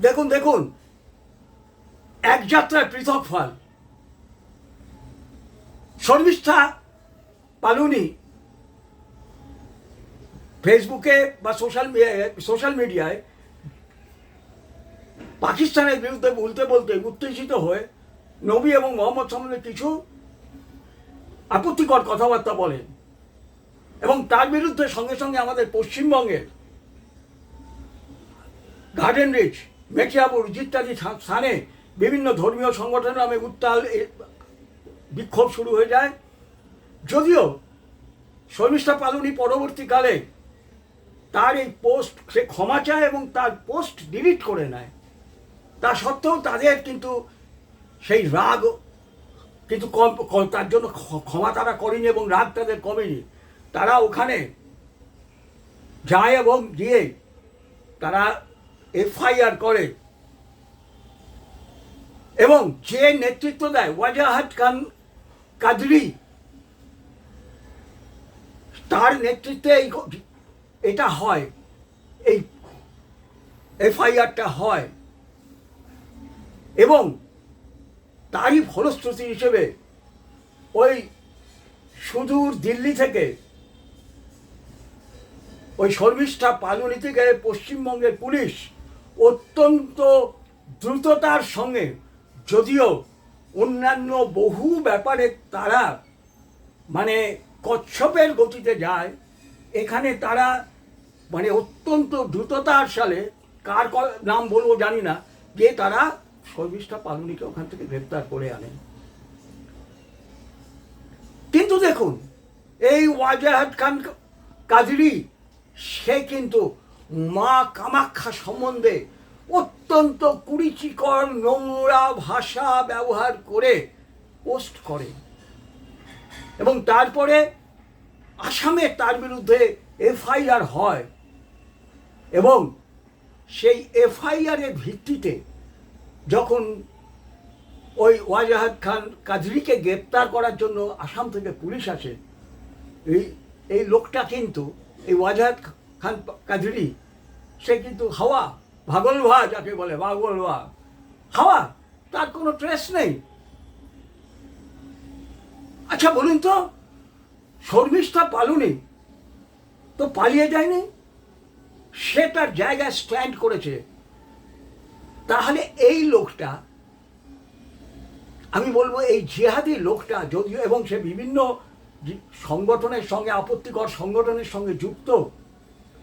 দেখুন দেখুন। এক যাত্রায় পৃথক ফল। শর্মিষ্ঠা পালুনি ফেসবুকে বা সোশ্যাল সোশ্যাল মিডিয়ায় পাকিস্তানের বিরুদ্ধে বলতে বলতে উত্তেজিত হয়ে নবী এবং মোহাম্মদ সম্বন্ধে কিছু আপত্তিকর কথাবার্তা বলেন এবং তার বিরুদ্ধে সঙ্গে সঙ্গে আমাদের পশ্চিমবঙ্গের গার্ডেন রিচ মেটিয়াপুর ইত্যাদি স্থানে বিভিন্ন ধর্মীয় সংগঠনের নামে উত্তাল বিক্ষোভ শুরু হয়ে যায়। যদিও শর্মিষ্ঠা পালুনি পরবর্তীকালে তার এই পোস্ট সে ক্ষমা চায় এবং তার পোস্ট ডিলিট করে নেয়। তা সত্ত্বেও তাদের কিন্তু সেই রাগ কিন্তু কম তার জন্য ক্ষমা তারা করেনি এবং রাগ তাদের কমেনি। তারা ওখানে যায় এবং গিয়ে তারা এফআইআর করে। এবং যে নেতৃত্ব দেয়, ওয়াজাহাত খান কাদরি, তার নেতৃত্বে এই এটা হয়। এই এফআইআরটা হয়। এবং তারই ফলশ্রুতি হিসেবে ওই সুদূর দিল্লি থেকে ওই শর্মিষ্ঠা পালুনি থেকে পশ্চিমবঙ্গের পুলিশ অত্যন্ত দ্রুততার সঙ্গে, যদিও অন্যান্য বহু ব্যাপারে তারা মানে কচ্ছপের গতিতে যায়, এখানে তারা মানে অত্যন্ত দ্রুততার সালে কার নাম বলব জানি না যে তারা শর্মিষ্ঠা পালনীকে ওখান থেকে গ্রেপ্তার করে আনেন কিন্তু দেখুন, এই ওয়াজাহাত খান কাদরি, সে কিন্তু মা কামাখ্যা সম্বন্ধে অত্যন্ত কুড়িচিকর নোংরা ভাষা ব্যবহার করে পোস্ট করে। এবং তারপরে আসামে তার বিরুদ্ধে এফআইআর হয়। এবং সেই এফআইআরের ভিত্তিতে যখন ওই ওয়াজাহাদ খান কাজরিকে গ্রেপ্তার করার জন্য আসাম থেকে পুলিশ আসে, এই এই লোকটা কিন্তু এই ওয়াজাহাদ খান কাজরি সে কিন্তু হাওয়া, ভাগল ভাগলভা যাকে বলে ভাগলভা হাওয়া, তার কোনো ট্রেস নেই। আচ্ছা বলুন তো, শর্মিষ্ঠা পালুনি তো পালিয়ে যায়নি? সে তার জায়গায় স্ট্যান্ড করেছে। তাহলে এই লোকটা, আমি বলব এই জিহাদি লোকটা যদিও এবং সে বিভিন্ন সংগঠনের সঙ্গে, আপত্তিকর সংগঠনের সঙ্গে যুক্ত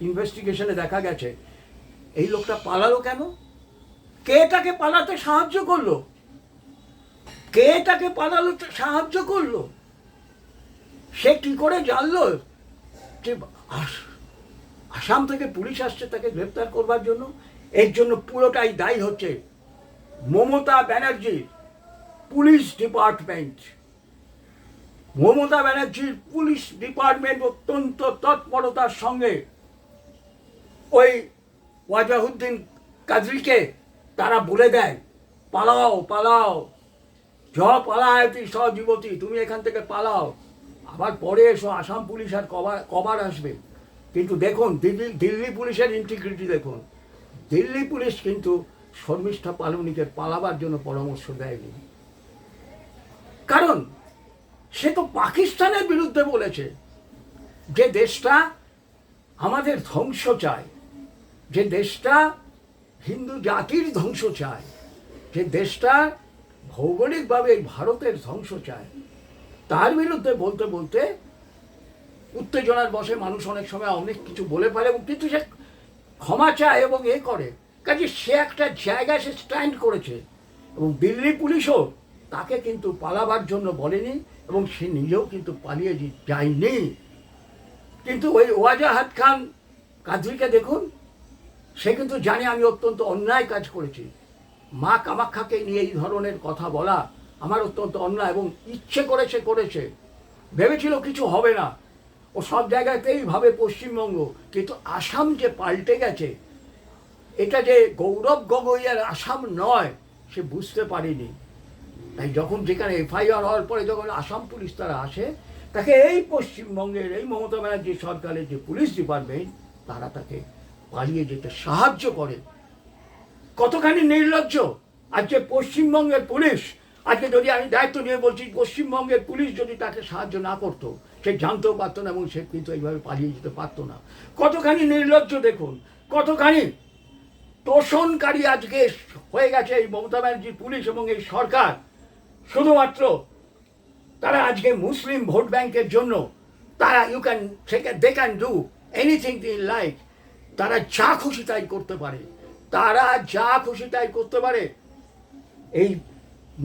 ইনভেস্টিগেশনে দেখা গেছে এই লোকটা পালালো কেন? কে তাকে পালাতে সাহায্য করল? কে তাকে পালালো সাহায্য করল? সে কি করে জানলো? যে আস- আসাম থেকে পুলিশ আসছে তাকে গ্রেপ্তার করবার জন্য। এর জন্য পুরোটাই দায়ী হচ্ছে মমতা ব্যানার্জির পুলিশ ডিপার্টমেন্ট। মমতা ব্যানার্জির পুলিশ ডিপার্টমেন্ট অত্যন্ত তৎপরতার সঙ্গে ওই ওয়াজাহুদ্দিন কাজরিকে তারা বলে দেয়, পালাও পালাও। জ পালায় তুই যুবতী তুমি এখান থেকে পালাও। আবার পরে এসো, আসাম পুলিশ আর কবার কবার আসবে। কিন্তু দেখুন, দিল্লি দিল্লি পুলিশের ইন্টিগ্রিটি দেখুন। দিল্লি পুলিশ কিন্তু শর্মিষ্ঠা পালুনিকে পালাবার জন্য পরামর্শ দেয়নি। কারণ, সে তো পাকিস্তানের বিরুদ্ধে বলেছে যে দেশটা আমাদের ধ্বংস চায়। যে দেশটা হিন্দু জাতির ধ্বংস চায়, যে দেশটা ভৌগোলিকভাবে ভারতের ধ্বংস চায়, তার বিরুদ্ধে বলতে বলতে উত্তেজনার বসে মানুষ অনেক সময় অনেক কিছু বলে পারে এবং কিন্তু সে ক্ষমা চায় এবং এ করে। কাজে সে একটা জায়গায় সে স্ট্যান্ড করেছে এবং দিল্লি পুলিশও তাকে কিন্তু পালাবার জন্য বলেনি এবং সে নিজেও কিন্তু পালিয়ে যায়নি। কিন্তু ওই ওয়াজাহাত খান কাদরিকে দেখুন সে কিন্তু জানে আমি অত্যন্ত অন্যায় কাজ করেছি। মা কামাখ্যাকে নিয়ে এই ধরনের কথা বলা আমার অত্যন্ত অন্যায় এবং ইচ্ছে করেছে করেছে। ভেবেছিল কিছু হবে না। ও সব জায়গাতেই ভাবে পশ্চিমবঙ্গ, কিন্তু আসাম যে পাল্টে গেছে, এটা যে গৌরব গগৈয়ের আসাম নয়, সে বুঝতে পারেনি। তাই যখন যেখানে এফআইআর হওয়ার পরে যখন আসাম পুলিশ তারা আসে, তাকে এই পশ্চিমবঙ্গের, এই মমতা ব্যানার্জি সরকারের যে পুলিশ ডিপার্টমেন্ট, তারা তাকে পালিয়ে যেতে সাহায্য করে। কতখানি নির্লজ্জ? আজকে পশ্চিমবঙ্গের পুলিশ, আজকে যদি আমি দায়িত্ব নিয়ে বলছি, পশ্চিমবঙ্গের পুলিশ যদি তাকে সাহায্য না করতো, সে জানতেও পারতো না এবং সে কিন্তু এইভাবে পালিয়ে যেতে পারতো না। কতখানি নির্লজ্জ দেখুন, কতখানি তোষণকারী আজকে হয়ে গেছে এই মমতা ব্যানার্জির পুলিশ এবং এই সরকার। শুধুমাত্র তারা আজকে মুসলিম ভোট ব্যাংকের জন্য, তারা you can they can do anything in life তারা যা খুশি তাই করতে পারে। তারা যা খুশি তাই করতে পারে। এই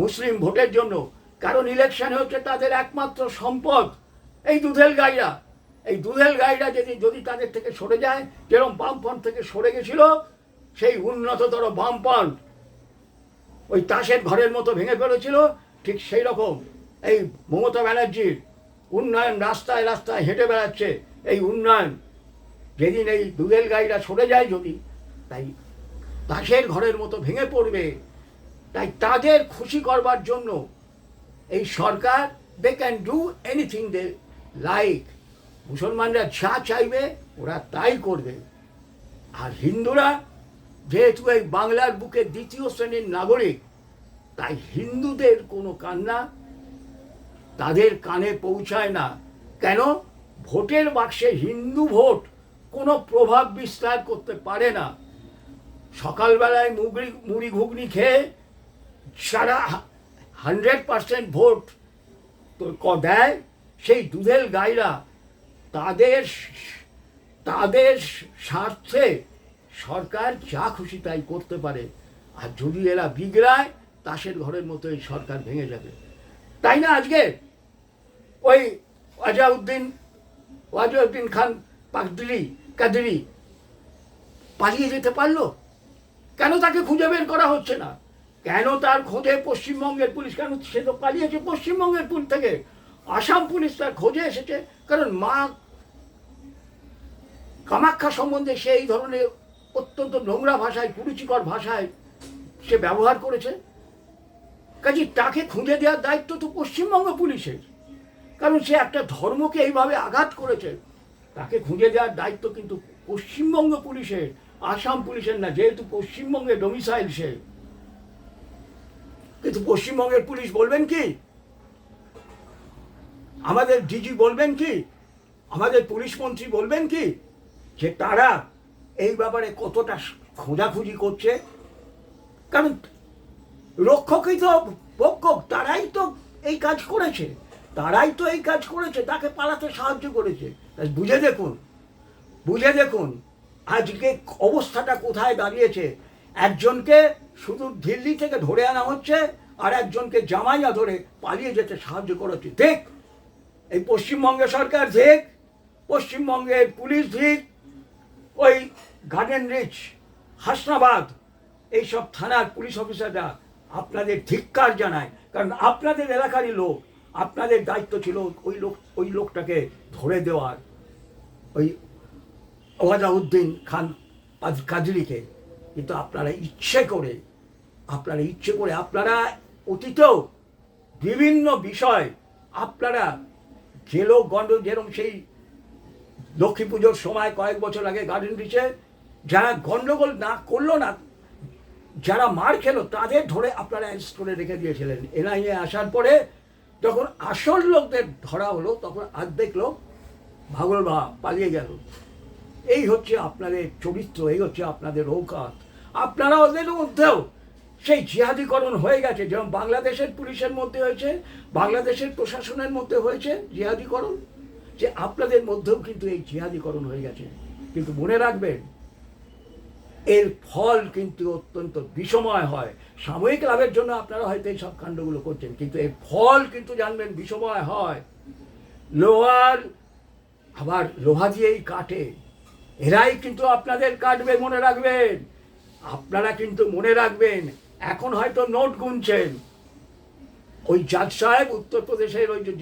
মুসলিম ভোটের জন্য কারণ ইলেকশনে হচ্ছে তাদের একমাত্র সম্পদ। এই দুধেল গাইরা এই দুধেল গাইরা যদি যদি তাদের থেকে সরে যায়, যেরকম বামপন্থ থেকে সরে গেছিল, সেই উন্নততর বামপন্থ ওই তাসের ঘরের মতো ভেঙে ফেলেছিল। ঠিক সেই রকম এই মমতা ব্যানার্জির উন্নয়ন রাস্তায় রাস্তায় হেঁটে বেড়াচ্ছে। এই উন্নয়ন যেদিন এই দুধেল গাইরা সরে যায় যদি। তাই তাসের ঘরের মতো ভেঙে পড়বে। তাই তাদের খুশি করবার জন্য এই সরকার they can do anything they like মুসলমানরা যা চাইবে, ওরা তাই করবে। আর হিন্দুরা, যেহেতু এই বাংলার বুকে দ্বিতীয় শ্রেণির নাগরিক, তাই হিন্দুদের কোনো কান্না তাদের কানে পৌঁছায় না। কেন? ভোটের বাক্সে হিন্দু ভোট। কোনো প্রভাব বিস্তার করতে পারে না। সকালবেলায় মুগড়ি মুড়ি ঘুগনি খেয়ে সারা হান্ড্রেড পার্সেন্ট ভোট দেয়, সেই দুধেল গাইরা তাদের তাদের স্বার্থে সরকার যা খুশি তাই করতে পারে। আর যদি এরা বিগড়ায়, তাসের ঘরের মতো এই সরকার ভেঙে যাবে। তাই না আজকে? ওই ওয়াজাউদ্দিন ওয়াজাউদ্দিন খান পাকদিলি কাদরি? পালিয়ে যেতে পারল? কেন তাকে খুঁজে বের করা হচ্ছে না? কেন তার খোঁজে পশ্চিমবঙ্গের পুলিশ? কেন সে তো পালিয়েছে পশ্চিমবঙ্গের পুলিশ থেকে? আসাম পুলিশ তার খোঁজে এসেছে। কারণ মা কামাখ্যা সম্বন্ধে সে এই ধরনের অত্যন্ত নোংরা ভাষায়, কুরুচিকর ভাষায় সে ব্যবহার করেছে। কাজে তাকে খুঁজে দেওয়ার দায়িত্ব তো পশ্চিমবঙ্গ পুলিশের। কারণ সে একটা ধর্মকে এইভাবে আঘাত করেছে। তাকে খুঁজে দেওয়ার দায়িত্ব কিন্তু পশ্চিমবঙ্গ পুলিশের, আসাম পুলিশের না, যেহেতু পশ্চিমবঙ্গে ডোমিসাইল সে। কিন্তু পশ্চিমবঙ্গের পুলিশ বলবেন কি? আমাদের ডিজি বলবেন কি? আমাদের পুলিশ মন্ত্রী বলবেন কি? যে তারা এই ব্যাপারে কতটা খোঁজাখুঁজি করছে। কারণ রক্ষকই তো পক্ষক তারাই তো এই কাজ করেছে। তারাই তো এই কাজ করেছে, তাকে পালাতে সাহায্য করেছে। বুঝে দেখুন বুঝে দেখুন আজকে অবস্থাটা কোথায় দাঁড়িয়েছে। একজনকে শুধু দিল্লি থেকে ধরে আনা হচ্ছে আর একজনকে জামাইয়া ধরে পালিয়ে যেতে সাহায্য করেছে দেখ, এই পশ্চিমবঙ্গের সরকার দেখ পশ্চিমবঙ্গের পুলিশ দিক ওই গার্ডেন রিচ, হাসনাবাদ, এইসব থানার পুলিশ অফিসাররা আপনাদের ধিক্কার জানায়। কারণ আপনাদের এলাকারই লোক আপনাদের দায়িত্ব ছিল ওই লোক, ওই লোকটাকে ধরে দেওয়ার। ওই ওয়াজাউদ্দিন খান কাদরিকে কিন্তু আপনারা ইচ্ছে করে, আপনারা ইচ্ছে করে, আপনারা অতীতেও বিভিন্ন বিষয়, আপনারা লোক গণ্ড যেরকম সেই লক্ষ্মী পুজোর সময় কয়েক বছর আগে গার্ডেন রিচে যারা গণ্ডগোল না করল না, যারা মার খেলো, তাদের ধরে আপনারা করে রেখে দিয়েছিলেন। এনআইএ আসার পরে যখন আসল লোকদের ধরা হলো, তখন অর্ধেক লোক ভাগল বা পালিয়ে গেল। এই হচ্ছে আপনাদের চরিত্র, এই হচ্ছে আপনাদের ঔকাত। আপনারা ওদের মধ্যেও সেই জিহাদিকরণ হয়ে গেছে, যেমন বাংলাদেশের পুলিশের মধ্যে হয়েছে, বাংলাদেশের প্রশাসনের মধ্যে হয়েছে জিহাদিকরণ, যে আপনাদের মধ্যেও কিন্তু এই জিহাদিকরণ হয়ে গেছে। কিন্তু মনে রাখবেন এর ফল কিন্তু অত্যন্ত বিষময় হয়। সাময়িক লাভের জন্য আপনারা হয়তো এই সব কাণ্ডগুলো করছেন, কিন্তু এর ফল কিন্তু জানবেন বিষময় হয়। লোহার, আবার লোহা দিয়েই কাটে। এরাই কিন্তু আপনাদের কাটবে, মনে রাখবেন। আপনারা কিন্তু মনে রাখবেন, এখন হয়তো নোট গুনছেন। ওই জাজ সাহেব উত্তরপ্রদেশের ওই যে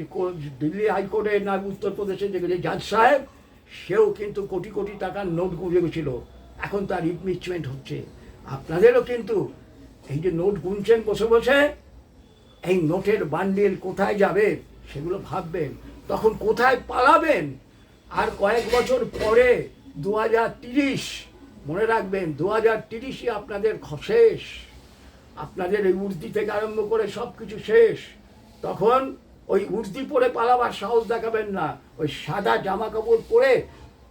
দিল্লি হাইকোর্টের না উত্তরপ্রদেশের যে জাজ সাহেব, সেও কিন্তু কোটি কোটি টাকার নোট গুঁজে গুঁজেছিল এখন তার ইমপিচমেন্ট হচ্ছে। আপনাদেরও কিন্তু এই যে নোট গুনছেন বসে বসে, এই নোটের বান্ডিল কোথায় যাবে সেগুলো ভাববেন, তখন কোথায় পালাবেন? আর কয়েক বছর পরে দু হাজার তিরিশ, মনে রাখবেন দু হাজার তিরিশই আপনাদের শেষ। আপনাদের এই উর্দি থেকে আরম্ভ করে সব কিছু শেষ। তখন ওই উর্দি পরে পালাবার সাহস দেখাবেন না। ওই সাদা জামা কাপড় পরে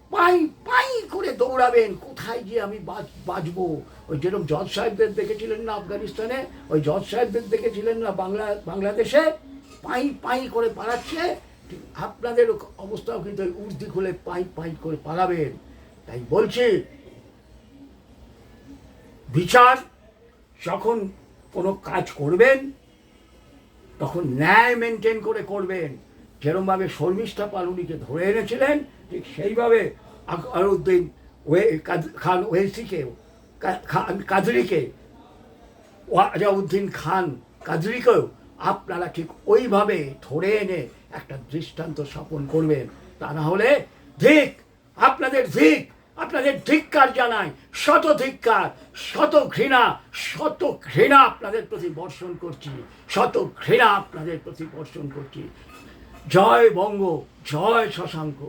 পাই পাই করে দৌড়াবেন। কোথায় গিয়ে আমি বাঁচ- বাঁচবো ওই যেরকম জজ সাহেবদের দেখেছিলেন না আফগানিস্তানে? ওই জজ সাহেবদের দেখেছিলেন না বাংলা, বাংলাদেশে? পাই পাই করে পালাচ্ছে। আপনাদের অবস্থাও কিন্তু উর্দি খুলে পাই পাই করে পালাবেন। তাই বলছি, বিচার যখন কোনো কাজ করবেন, তখন ন্যায় মেনটেন করে করবেন। যেরমভাবে শর্মিষ্ঠা পালুনিকে ধরে এনেছিলেন ঠিক সেইভাবে আকবরউদ্দিন ওয়ে খান ওয়েসিকে খান কাদরিকে ওয়াজাউদ্দিন খান কাদরিকেও আপনারা ঠিক ওইভাবে ধরে এনে একটা দৃষ্টান্ত স্থাপন করবেন। তা না হলে ধিক আপনাদের ধিক আপনাদের ধিক্কার জানাই, শত ধিক্কার, শত ঘৃণা শত ঘৃণা আপনাদের প্রতি বর্ষণ করছি, শত ঘৃণা আপনাদের প্রতি বর্ষণ করছি। জয় বঙ্গ, জয় শশাঙ্ক।